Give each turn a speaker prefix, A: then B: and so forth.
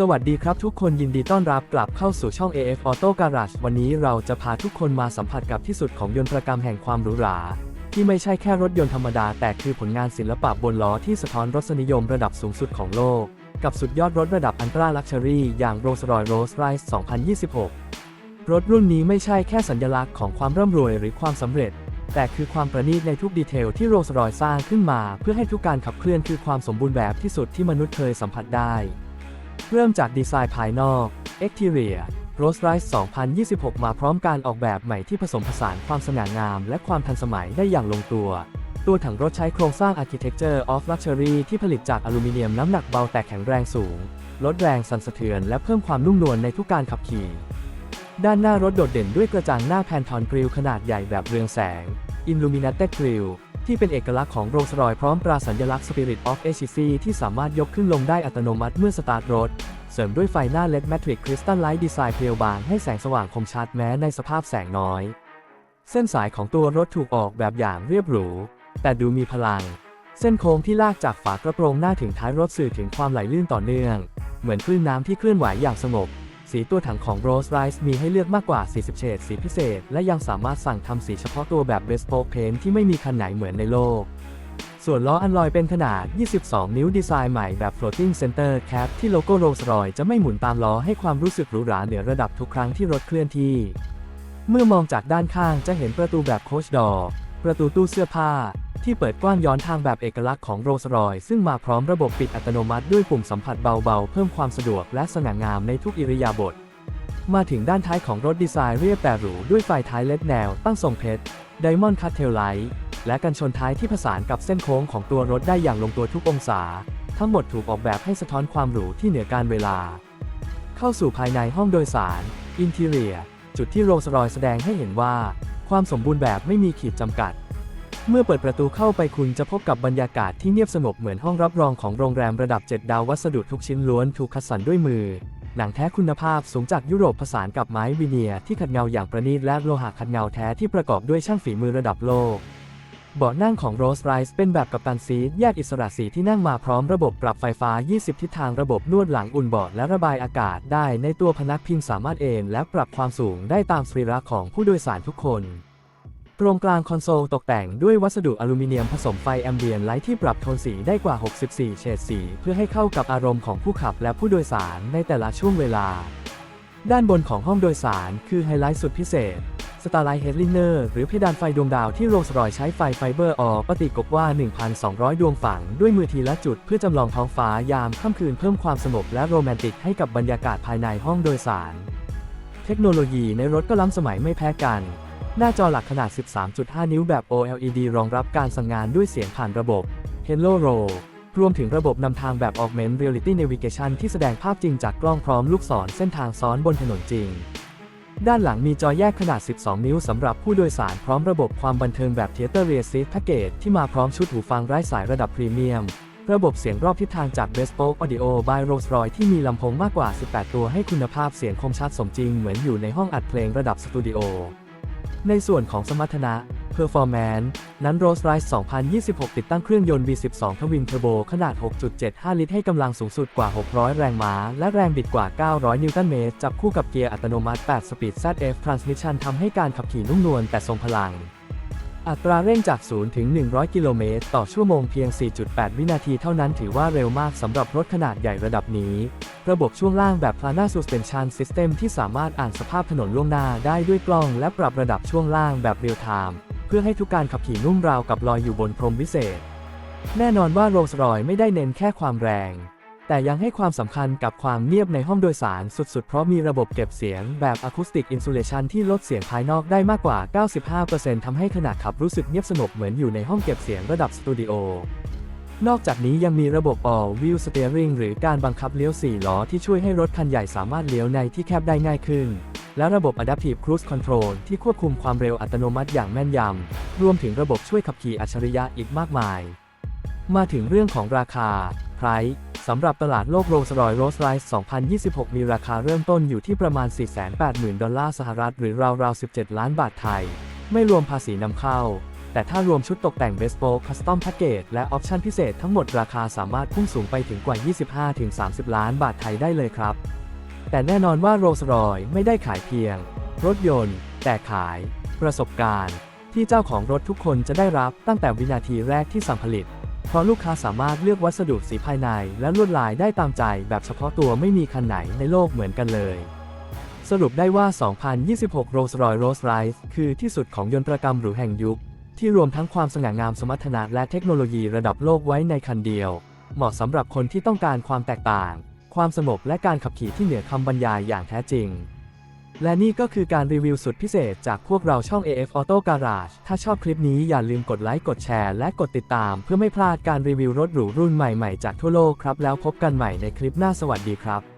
A: สวัสดีครับทุกคนยินดีต้อนรับกลับเข้าสู่ช่อง AF Auto Garage วันนี้เราจะพาทุกคนมาสัมผัสกับที่สุดของยนตรกรรมแห่งความหรูหรา ที่ไม่ใช่แค่รถยนต์ธรรมดา แต่คือผลงานศิลปะบนล้อที่สะท้อนรสนิยมระดับสูงสุดของโลก กับสุดยอดรถระดับอันตราลักชัวรี่อย่าง Rolls-Royce Rolls-Royce 2026 รถรุ่นนี้ไม่ใช่แค่สัญลักษณ์ของความร่ำรวยหรือความสำเร็จ แต่คือความประณีตในทุกดีเทลที่โรลส์รอยสร้างขึ้นมา เพื่อให้ทุกการขับเคลื่อนคือความสมบูรณ์แบบที่สุดที่มนุษย์เคยสัมผัสได้ เริ่มจากดีไซน์ภายนอก Exterior Rolls-Royce 2026 มาพร้อมการออกแบบใหม่ที่ผสมผสานความสง่างาม และความทันสมัยได้อย่างลงตัว ตัวถังรถใช้โครงสร้าง Architecture of Luxury ที่ผลิตจากอลูมิเนียมน้ำหนักเบาแต่แข็งแรงสูง ลดแรงสั่นสะเทือนและเพิ่มความนุ่มนวลในทุกการขับขี่ ด้านหน้ารถโดดเด่นด้วยกระจังหน้าแพนทอนกริลขนาดใหญ่แบบเรืองแสง Illuminated Grille ที่เป็นเอกลักษณ์ของ Rolls-Royce พร้อมตราสัญลักษณ์ Spirit of Agency ที่สามารถยกขึ้นลงได้อัตโนมัติเมื่อสตาร์ทรถ เสริมด้วยไฟหน้า LED Matrix Crystal Light Design เพรียวบางให้แสงสว่างคมชัดแม้ในสภาพแสงน้อย เส้นสายของตัวรถถูกออกแบบอย่างเรียบหรู แต่ดูมีพลัง เส้นโค้งที่ลากจากฝากระโปรงหน้าถึงท้ายรถสื่อถึงความไหลลื่นต่อเนื่อง เหมือนคลื่นน้ำที่เคลื่อนไหวอย่างสงบ สีตัวถังของ Rolls-Royce มีให้เลือกมากกว่า 40 เฉดสีพิเศษ และยังสามารถสั่งทำสีเฉพาะตัวแบบ Bespoke Paint ที่ไม่มีคันไหนเหมือนในโลก ส่วนล้ออันลอยเป็นขนาด 22 นิ้วดีไซน์ใหม่แบบ Floating Center Cap ที่โลโก้ Rolls-Royce จะไม่หมุนตามล้อให้ความรู้สึกหรูหราเหนือระดับทุกครั้งที่รถเคลื่อนที่ เมื่อมองจากด้านข้างจะเห็นประตูแบบโคชดอ ประตูตู้เสื้อผ้า ที่เปิดกว้างย้อนทางแบบเอกลักษณ์ของ Rolls-Royce ซึ่งมาพร้อมระบบปิดอัตโนมัติด้วยปุ่มสัมผัสเบาๆ เพิ่มความสะดวกและสง่างามในทุกอิริยาบถมาถึงด้านท้ายของรถดีไซน์เรียบแต่หรูด้วยไฟท้ายเล็ดแนว ตั้งทรงเพชร Diamond Cut Tail Light และกันชนท้ายที่ผสานกับเส้นโค้งของตัวรถได้อย่างลงตัวทุกองศา ทั้งหมดถูกออกแบบให้สะท้อนความหรูที่เหนือการเวลา เข้าสู่ภายในห้องโดยสาร Interior จุดที่โรลส์รอยแสดงให้เห็นว่า ความสมบูรณ์แบบไม่มีขีดจำกัด เมื่อเปิดประตูเข้าไปคุณจะพบกับบรรยากาศที่เงียบสงบเหมือนห้องรับรองของโรงแรมระดับ 7 ดาววัสดุทุกชิ้นล้วนถูกคัดสรรด้วยมือ หนังแท้คุณภาพสูงจากยุโรปผสานกับไม้วิเนียที่ขัดเงาอย่างประณีตและโลหะขัดเงาแท้ที่ประกอบด้วยช่างฝีมือระดับโลกเบาะนั่งของ Rolls Royce เป็นแบบกัปตันซีแยกอิสระสีที่นั่งมาพร้อมระบบปรับไฟฟ้า 20 ทิศทางระบบนวดหลังอุ่นเบาะและระบายอากาศได้ในตัวพนักพิงสามารถเอนและปรับความสูงได้ตามสรีระของผู้โดยสารทุกคน ตรงกลางคอนโซลตกแต่งด้วยวัสดุอลูมิเนียมผสมไฟแอมเบียนไลท์ที่ปรับโทนสีได้กว่า 64 เฉดสี เพื่อให้เข้ากับอารมณ์ของผู้ขับและผู้โดยสารในแต่ละช่วงเวลา ด้านบนของห้องโดยสารคือไฮไลท์สุดพิเศษ Starlight Headliner หรือเพดานไฟดวงดาวที่โรลส์รอยใช้ไฟไฟเบอร์ออปฏิกบว่า 1,200 ดวงฝัง ด้วยมือทีละจุดเพื่อจำลองท้องฟ้ายามค่ำคืนเพิ่มความสงบและโรแมนติกให้กับบรรยากาศภายในห้องโดยสาร เทคโนโลยีในรถก็ล้ำสมัยไม่แพ้กัน หน้าจอหลักขนาด 13.5 นิ้วแบบ OLED รองรับการสั่งงานด้วยเสียงผ่านระบบ Hello Roll รวมถึงระบบนำทางแบบ Augmented Reality Navigation ที่แสดงภาพจริงจากกล้องพร้อมลูกศรเส้นทางซ้อนบนถนนจริง ด้านหลังมีจอแยกขนาด 12 นิ้วสำหรับผู้โดยสารพร้อมระบบความบันเทิงแบบ Theater Rear Seat Package ที่มาพร้อมชุดหูฟังไร้สายระดับพรีเมียม ระบบเสียงรอบทิศทางจาก Bespoke Audio by Rolls-Royce ที่มีลำโพงมากกว่า 18 ตัวให้คุณภาพเสียงคมชัดสมจริงเหมือนอยู่ในห้องอัดเพลงระดับสตูดิโอ ในส่วนของสมรรถนะ Performance นั้น Rolls-Royce 2026 ติดตั้งเครื่องยนต์ V12 ทวินเทอร์โบขนาด 6.75 ลิตรให้กำลังสูงสุดกว่า 600 แรงม้า และแรงบิดกว่า 900 นิวตันเมตร จับคู่กับเกียร์อัตโนมัติ8 Speed ZF Transmission ทำให้การขับขี่นุ่มนวลแต่ทรงพลัง อัตราเร่งจาก 0 ถึง 100 กิโลเมตร ต่อชั่วโมงเพียง 4.8 วินาทีเท่านั้นถือว่าเร็วมากสำหรับรถขนาดใหญ่ระดับนี้ ระบบช่วงล่างแบบ Plana Suspension System ที่สามารถอ่านสภาพถนนล่วงหน้าได้ด้วยกล้องและปรับระดับช่วงล่างแบบเรียลไทม์เพื่อให้ทุกการขับขี่นุ่มราวกับลอยอยู่บนพรมวิเศษ แน่นอนว่า Rolls-Royce ไม่ได้เน้นแค่ความแรง แต่ยังให้ความสำคัญกับความเงียบในห้องโดยสารสุดๆ เพราะมีระบบเก็บเสียงแบบ Acoustic Insulation ที่ลดเสียงภายนอกได้มากกว่า 95%ทำให้ขณะขับรู้สึกเงียบสงบเหมือนอยู่ในห้องเก็บเสียงระดับสตูดิโอนอกจากนี้ยังมีระบบ All Wheel Steering หรือการบังคับเลี้ยว 4 ล้อที่ช่วยให้รถคันใหญ่สามารถเลี้ยวในที่แคบได้ง่ายขึ้น และระบบ Adaptive Cruise Control ที่ควบคุมความเร็วอัตโนมัติอย่างแม่นยำ รวมถึงระบบช่วยขับขี่อัจฉริยะอีกมากมาย มาถึงเรื่องของราคา Price สำหรับตลาดโลก Rolls-Royce Rolls-Royce 2026 มีราคาเริ่มต้นอยู่ที่ประมาณ 480,000 ดอลลาร์สหรัฐ หรือราวๆ 17 ล้านบาทไทย ไม่รวมภาษีนำเข้า แต่ถ้ารวมชุดตกแต่ง Bespoke Custom Package และออปชั่นพิเศษทั้งหมดราคาสามารถพุ่งสูงไปถึงกว่า 25-30 ล้านบาทไทยได้เลยครับ แต่แน่นอนว่า Rolls-Royce ไม่ได้ขายเพียง รถยนต์ แต่ขาย ประสบการณ์ ที่เจ้าของรถทุกคนจะได้รับตั้งแต่วินาทีแรกที่สั่งผลิต เพราะลูกค้าสามารถเลือกวัสดุสีภายในและลวดลายได้ตามใจแบบเฉพาะตัวไม่มีคันไหนในโลกเหมือนกันเลย สรุปได้ว่า 2026 Rolls-Royce Rolls-Royce คือที่สุดของยนตรกรรมหรูแห่งยุค ที่รวมทั้งความสง่างามสมรรถนะและเทคโนโลยีระดับโลกไว้ในคันเดียว เหมาะสำหรับคนที่ต้องการความแตกต่าง ความสงบและการขับขี่ที่เหนือคำบรรยายอย่างแท้จริง และนี่ก็คือการรีวิวสุดพิเศษจากพวกเราช่อง AF Auto Garage ถ้าชอบคลิปนี้อย่าลืมกดไลค์ กดแชร์ และกดติดตาม เพื่อไม่พลาดการรีวิวรถหรูรุ่นใหม่ๆ จากทั่วโลกครับ แล้วพบกันใหม่ในคลิปหน้าสวัสดีครับ